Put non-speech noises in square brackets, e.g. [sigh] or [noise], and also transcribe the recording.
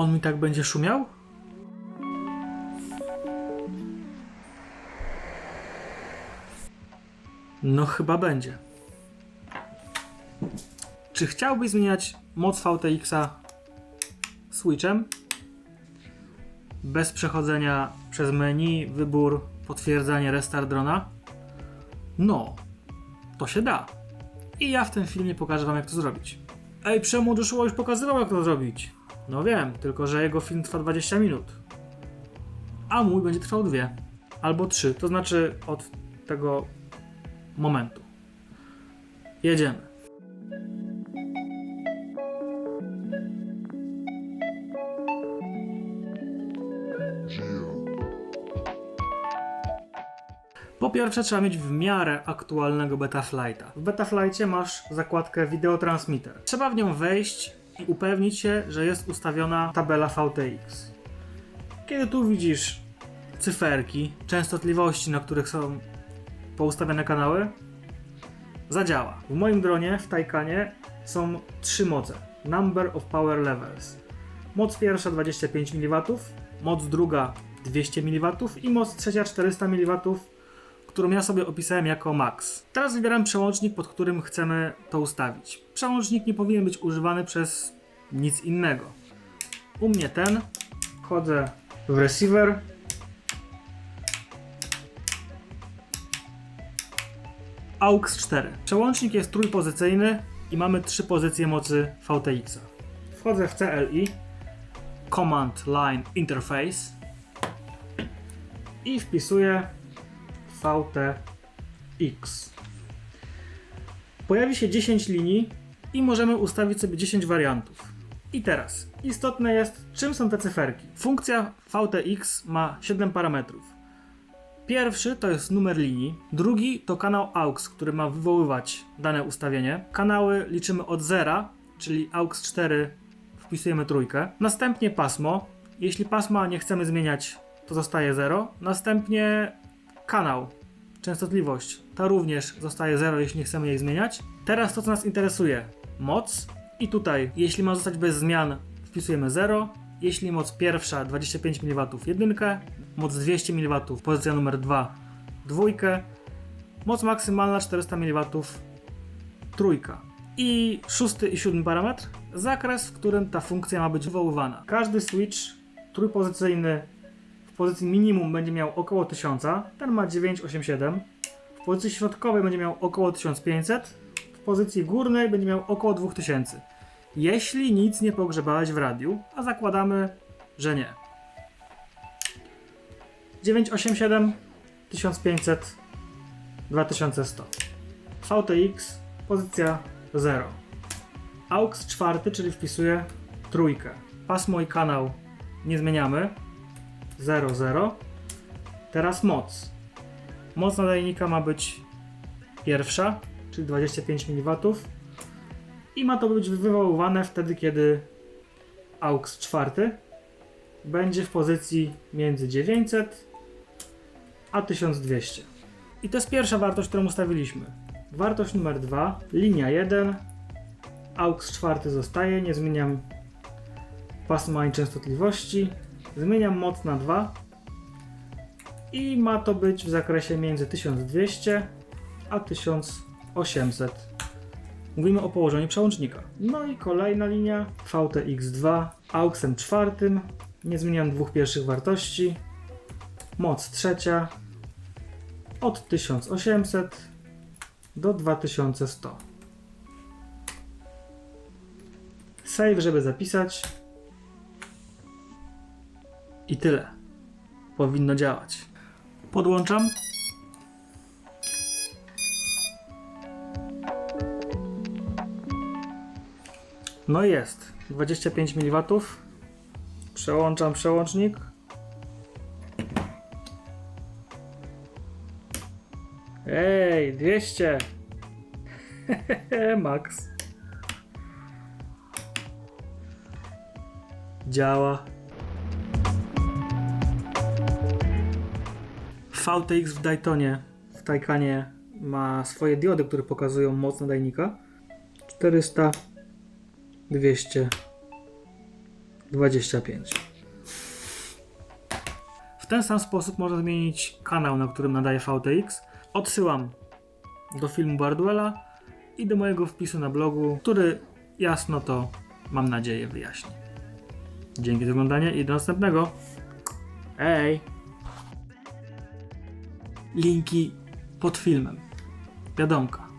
On mi tak będzie szumiał? No chyba będzie. Czy chciałbyś zmieniać moc VTX-a switchem? Bez przechodzenia przez menu, wybór, potwierdzanie, restart drona? No, to się da. I ja w tym filmie pokażę wam jak to zrobić. Ej, czemu Joshua już pokazywał jak to zrobić? No wiem, tylko że jego film trwa 20 minut. A mój będzie trwał dwie. Albo trzy, to znaczy od tego momentu. Jedziemy. Po pierwsze trzeba mieć w miarę aktualnego Betaflighta. W Betaflightie masz zakładkę Video Transmitter. Trzeba w nią wejść i upewnić się, że jest ustawiona tabela VTX. Kiedy tu widzisz cyferki, częstotliwości, na których są poustawiane kanały, zadziała. W moim dronie, w Taycanie są trzy moce. Number of Power Levels. Moc pierwsza 25 mW, moc druga 200 mW i moc trzecia 400 mW, którą ja sobie opisałem jako max. Teraz wybieram przełącznik, pod którym chcemy to ustawić. Przełącznik nie powinien być używany przez nic innego. U mnie ten, wchodzę w receiver, AUX 4. Przełącznik jest trójpozycyjny i mamy trzy pozycje mocy VTX. Wchodzę w CLI, Command Line Interface i wpisuję VTX. Pojawi się 10 linii i możemy ustawić sobie 10 wariantów. I teraz, istotne jest, czym są te cyferki. Funkcja VTX ma 7 parametrów. Pierwszy to jest numer linii, drugi to kanał AUX, który ma wywoływać dane ustawienie. Kanały liczymy od zera, czyli AUX 4 wpisujemy trójkę. Następnie pasmo. Jeśli pasma nie chcemy zmieniać, to zostaje 0. Następnie kanał, częstotliwość. Ta również zostaje 0, jeśli nie chcemy jej zmieniać. Teraz to, co nas interesuje. Moc. I tutaj, jeśli ma zostać bez zmian, wpisujemy 0. Jeśli moc pierwsza 25 mW, jedynkę. Moc 200 mW, pozycja numer 2, dwójkę. Moc maksymalna 400 mW, trójka. I szósty i siódmy parametr, zakres, w którym ta funkcja ma być wywoływana. Każdy switch trójpozycyjny pozycji minimum będzie miał około 1000, ten ma 987. W pozycji środkowej będzie miał około 1500, w pozycji górnej będzie miał około 2000. Jeśli nic nie pogrzebałeś w radiu, a zakładamy, że nie. 987, 1500, 2100. VTX, pozycja 0. AUX czwarty, czyli wpisuję trójkę. Pasmo i kanał nie zmieniamy. 0, 0. Teraz moc. Moc nadajnika ma być pierwsza, czyli 25 mW. I ma to być wywoływane wtedy, kiedy AUX czwarty będzie w pozycji między 900 a 1200. I to jest pierwsza wartość, którą ustawiliśmy. Wartość numer 2, linia 1, AUX czwarty zostaje, nie zmieniam pasma ani częstotliwości, zmieniam moc na 2 i ma to być w zakresie między 1200 a 1800. Mówimy o położeniu przełącznika. No i kolejna linia VTX2 AUXem czwartym. Nie zmieniam dwóch pierwszych wartości. Moc trzecia od 1800 do 2100. Save, żeby zapisać. I tyle. Powinno działać. Podłączam. No jest. 25 mW. Przełączam przełącznik. Ej, 200. [laughs] Max. Działa. VTX w Daytonie, w Taycanie ma swoje diody, które pokazują moc nadajnika. 400, 200, 25. W ten sam sposób można zmienić kanał, na którym nadaje VTX. Odsyłam do filmu Barduela i do mojego wpisu na blogu, który jasno to, mam nadzieję, wyjaśni. Dzięki za oglądanie i do następnego. Hej! Linki pod filmem. Wiadomka.